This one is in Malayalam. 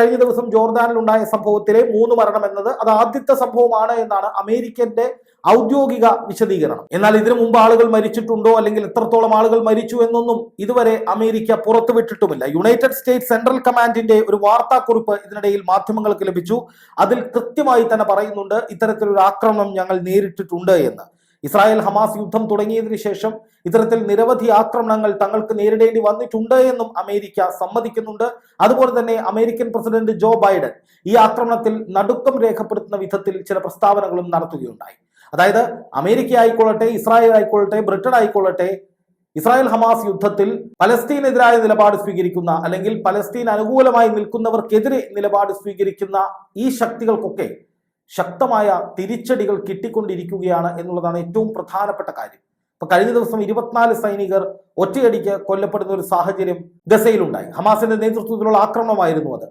കഴിഞ്ഞ ദിവസം ജോർദാനിൽ ഉണ്ടായ സംഭവത്തിലെ മൂന്ന് മരണം എന്നത് അത് ആദ്യത്തെ സംഭവമാണ് എന്നാണ് അമേരിക്കന്റെ ഔദ്യോഗിക വിശദീകരണം. എന്നാൽ ഇതിനു മുമ്പ് ആളുകൾ മരിച്ചിട്ടുണ്ടോ അല്ലെങ്കിൽ എത്രത്തോളം ആളുകൾ മരിച്ചു എന്നൊന്നും ഇതുവരെ അമേരിക്ക പുറത്തുവിട്ടിട്ടുമില്ല. യുണൈറ്റഡ് സ്റ്റേറ്റ്സ് സെൻട്രൽ കമാൻഡിന്റെ ഒരു വാർത്താക്കുറിപ്പ് ഇതിനിടയിൽ മാധ്യമങ്ങൾക്ക് ലഭിച്ചു. അതിൽ കൃത്യമായി തന്നെ പറയുന്നുണ്ട് ഇത്തരത്തിലൊരു ആക്രമണം ഞങ്ങൾ നേരിട്ടിട്ടുണ്ട് എന്ന്. ഇസ്രായേൽ ഹമാസ് യുദ്ധം തുടങ്ങിയതിനു ശേഷം ഇത്തരത്തിൽ നിരവധി ആക്രമണങ്ങൾ തങ്ങൾക്ക് നേരിടേണ്ടി വന്നിട്ടുണ്ട് എന്നും അമേരിക്ക സമ്മതിക്കുന്നുണ്ട്. അതുപോലെ തന്നെ അമേരിക്കൻ പ്രസിഡന്റ് ജോ ബൈഡൻ ഈ ആക്രമണത്തിൽ നടുക്കം രേഖപ്പെടുത്തുന്ന വിധത്തിൽ ചില പ്രസ്താവനകളും നടത്തുകയുണ്ടായി. അതായത് അമേരിക്ക ആയിക്കൊള്ളട്ടെ ഇസ്രായേൽ ആയിക്കൊള്ളട്ടെ ബ്രിട്ടൻ ആയിക്കൊള്ളട്ടെ ഇസ്രായേൽ ഹമാസ് യുദ്ധത്തിൽ പലസ്തീനെതിരായ നിലപാട് സ്വീകരിക്കുന്ന അല്ലെങ്കിൽ പലസ്തീൻ അനുകൂലമായി നിൽക്കുന്നവർക്കെതിരെ നിലപാട് സ്വീകരിക്കുന്ന ഈ ശക്തികൾക്കൊക്കെ ശക്തമായ തിരിച്ചടികൾ കിട്ടിക്കൊണ്ടിരിക്കുകയാണ് എന്നുള്ളതാണ് ഏറ്റവും പ്രധാനപ്പെട്ട കാര്യം. ഇപ്പൊ കഴിഞ്ഞ ദിവസം ഇരുപത്തിനാല് സൈനികർ ഒറ്റയടിക്ക് കൊല്ലപ്പെടുന്ന ഒരു സാഹചര്യം ഗസയിലുണ്ടായി. ഹമാസിന്റെ നേതൃത്വത്തിലുള്ള ആക്രമണമായിരുന്നു അത്.